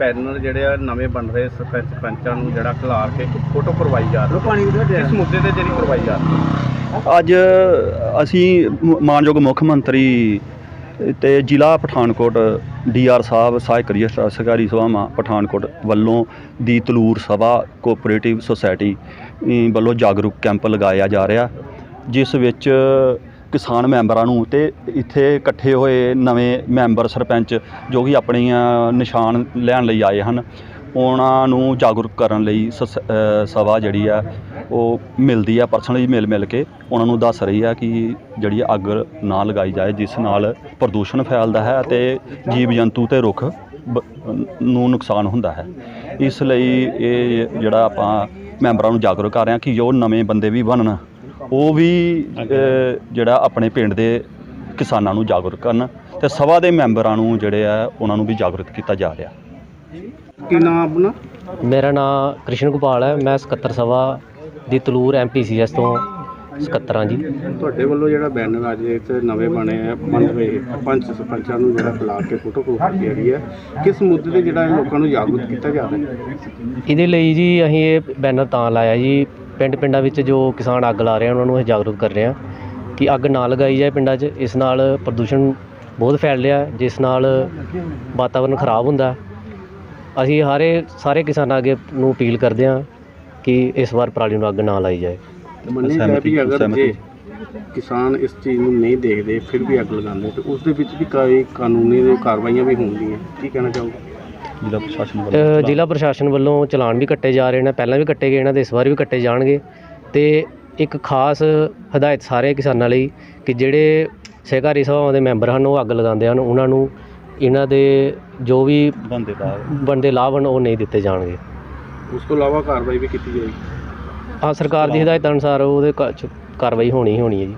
Banner ਜਿਹੜੇ ਆ ਨਵੇਂ ਬਣ ਰਹੇ ਸਰਪੰਚ ਸਰਪੰਚਾਂ ਨੂੰ ਜਿਹੜਾ ਖਿਲਾਰ ਕੇ ਫੋਟੋ ਕਰਵਾਈ ਜਾ ਰਹੀ ਹੈ। ਇਸ ਮੁੱਦੇ ਤੇ ਜਿਹੜੀ ਕਰਵਾਈ ਜਾ ਰਹੀ ਹੈ। ਅੱਜ ਅਸੀਂ ਮਾਨਯੋਗ ਮੁੱਖ ਮੰਤਰੀ ਤੇ ਜ਼ਿਲ੍ਹਾ ਪਠਾਨਕੋਟ ਡੀਆਰ ਸਾਹਿਬ ਸਹਾਇਕ ਰਜਿਸਟਰਾਰ ਸਰਕਾਰੀ ਸਭਾਵਾਂ ਪਠਾਨਕੋਟ ਵੱਲੋਂ ਦੀ ਤਲੂਰ ਸਭਾ ਕੋਆਪਰੇਟਿਵ ਸੁਸਾਇਟੀ ਵੱਲੋਂ ਜਾਗਰੂਕ ਕੈਂਪ ਲਗਾਇਆ ਜਾ ਰਿਹਾ ਜਿਸ ਵਿੱਚ ਕਿਸਾਨ ਮੈਂਬਰਾਂ ਨੂੰ ਤੇ ਇੱਥੇ ਇਕੱਠੇ ਹੋਏ ਨਵੇਂ ਮੈਂਬਰ ਸਰਪੰਚ ਜੋ ਕਿ ਆਪਣੀਆਂ ਨਿਸ਼ਾਨ ਲੈਣ ਲਈ ਆਏ ਹਨ, ਉਹਨਾਂ ਨੂੰ ਜਾਗਰੂਕ ਕਰਨ ਲਈ ਸਸ- ਸਭਾ ਜਿਹੜੀ ਆ, ਉਹ ਮਿਲਦੀ ਆ ਪਰਸਨਲੀ ਮਿਲ ਮਿਲ ਕੇ। ਉਹਨਾਂ ਨੂੰ ਦੱਸ ਰਹੀ ਆ ਕਿ ਜਿਹੜੀ ਅੱਗ ਨਾ ਲਗਾਈ ਜਾਏ, ਜਿਸ ਨਾਲ ਪ੍ਰਦੂਸ਼ਣ ਫੈਲਦਾ ਹੈ ਅਤੇ ਜੀਵ ਜੰਤੂ ਤੇ ਰੁੱਖ ਨੂੰ ਨੁਕਸਾਨ ਹੁੰਦਾ ਹੈ। ਇਸ ਲਈ ਇਹ ਜਿਹੜਾ ਆਪਾਂ ਮੈਂਬਰਾਂ ਨੂੰ ਜਾਗਰੂਕ ਕਰ ਰਹੇ ਹਾਂ ਕਿ ਜੋ ਨਵੇਂ ਬੰਦੇ ਵੀ ਬਣਨ ਉਹ ਵੀ ਜਿਹੜਾ ਆਪਣੇ ਪਿੰਡ ਦੇ ਕਿਸਾਨਾਂ ਨੂੰ ਜਾਗਰੂਕ ਕਰਨ ਤੇ ਸਭਾ ਦੇ ਮੈਂਬਰਾਂ ਨੂੰ ਜਿਹੜੇ ਆ ਉਹਨਾਂ ਨੂੰ ਵੀ ਜਾਗਰੂਕ ਕੀਤਾ ਜਾ ਰਿਹਾ। ਕੀ ਨਾਮ ਆਪਣਾ? ਮੇਰਾ ਨਾਮ ਕ੍ਰਿਸ਼ਨ ਗੋਪਾਲ ਹੈ। ਮੈਂ ਸਕੱਤਰ ਸਭਾ ਦੀ ਤਲੂਰ ਐਮਪੀਸੀਐਸ ਤੋਂ ਸਕੱਤਰ ਹਾਂ ਜੀ। ਤੁਹਾਡੇ ਵੱਲੋਂ ਜਿਹੜਾ ਬੈਨਰ ਅੱਜ ਇੱਥੇ ਨਵੇਂ ਬਣੇ ਆ ਰਹੇ ਪੰਜ ਸਰਪੰਚਾਂ ਨੂੰ ਜਿਹੜਾ ਖਿਲਾਰ ਕੇ ਫੋਟੋ ਕਰਵਾਈ ਜਾ ਰਹੀ ਹੈ ਕਿਸ ਮੁੱਦੇ ਤੇ ਜਿਹੜਾ ਲੋਕਾਂ ਨੂੰ ਜਾਗਰੂਕ ਕੀਤਾ ਜਾ ਰਿਹਾ? ਹੈ ਇਹਦੇ ਲਈ ਜੀ ਅਸੀਂ ਇਹ ਬੈਨਰ ਤਾਂ ਲਾਇਆ ਜੀ ਪਿੰਡ ਪਿੰਡਾਂ ਵਿੱਚ ਜੋ ਕਿਸਾਨ ਅੱਗ ਲਾ ਰਹੇ ਆ ਉਹਨਾਂ ਨੂੰ ਅਸੀਂ ਜਾਗਰੂਕ ਕਰ ਰਹੇ ਹਾਂ ਕਿ ਅੱਗ ਨਾ ਲਗਾਈ ਜਾਏ ਪਿੰਡਾਂ 'ਚ ਇਸ ਨਾਲ ਪ੍ਰਦੂਸ਼ਣ ਬਹੁਤ ਫੈਲ ਰਿਹਾ ਜਿਸ ਨਾਲ ਵਾਤਾਵਰਨ ਖਰਾਬ ਹੁੰਦਾ ਅਸੀਂ ਹਾਰੇ ਸਾਰੇ ਕਿਸਾਨਾਂ ਅੱਗੇ ਨੂੰ ਅਪੀਲ ਕਰਦੇ ਹਾਂ ਕਿ ਇਸ ਵਾਰ ਪਰਾਲੀ ਨੂੰ ਅੱਗ ਨਾ ਲਾਈ ਜਾਏ। ਮੰਨਿਆ ਗਿਆ ਸਹਿਮਤੀ- ਵੀ ਅਗਰ ਸਹਿਮਤੀ। ਜੇ ਕਿਸਾਨ ਇਸ ਚੀਜ਼ ਨੂੰ ਨਹੀਂ ਦੇਖਦੇ ਫਿਰ ਵੀ ਅੱਗ ਲਗਾਉਂਦੇ ਤੇ ਉਸ ਦੇ ਵਿੱਚ ਵੀ ਕਈ ਕਾਨੂੰਨੀ ਦੇ ਕਾਰਵਾਈਆਂ ਵੀ ਹੋਣਗੀਆਂ। ਕੀ ਕਹਿਣਾ ਚਾਹੋਗੇ? ਜ਼ਿਲ੍ਹਾ ਪ੍ਰਸ਼ਾਸਨ ਅ, ਜ਼ਿਲ੍ਹਾ ਪ੍ਰਸ਼ਾਸਨ ਵੱਲੋਂ ਚਲਾਨ ਵੀ ਕੱਟੇ ਜਾ ਰਹੇ ਨੇ ਪਹਿਲਾਂ ਵੀ ਕੱਟੇ ਗਏ ਨੇ ਤੇ ਇਸ ਵਾਰ ਵੀ ਕੱਟੇ ਜਾਣਗੇ। ਤੇ ਇੱਕ ਖਾਸ ਹਦਾਇਤ ਸਾਰੇ ਕਿਸਾਨਾਂ ਲਈ ਕਿ ਜਿਹੜੇ ਸਹਿਕਾਰੀ ਸਭਾਵਾਂ ਦੇ ਮੈਂਬਰ ਹਨ ਉਹ ਅੱਗ ਲਗਾਉਂਦੇ ਹਨ ਉਹਨਾਂ ਨੂੰ ਇਹਨਾਂ ਦੇ ਜੋ ਵੀ ਬੰਦੇ ਦਾ ਬੰਦੇ ਲਾਭ ਹਨ ਉਹ ਨਹੀਂ ਦਿੱਤੇ ਜਾਣਗੇ। ਉਸ ਤੋਂ ਇਲਾਵਾ ਕਾਰਵਾਈ ਵੀ ਕੀਤੀ ਜਾਏਗੀ। ਆ ਸਰਕਾਰ ਦੀ ਹਦਾਇਤਾਂ ਅਨੁਸਾਰ ਉਹਦੇ ਕ- 'ਚ ਕਾਰਵਾਈ ਹੋਣੀ ਹੀ ਹੋਣੀ ਹੈ ਜੀ।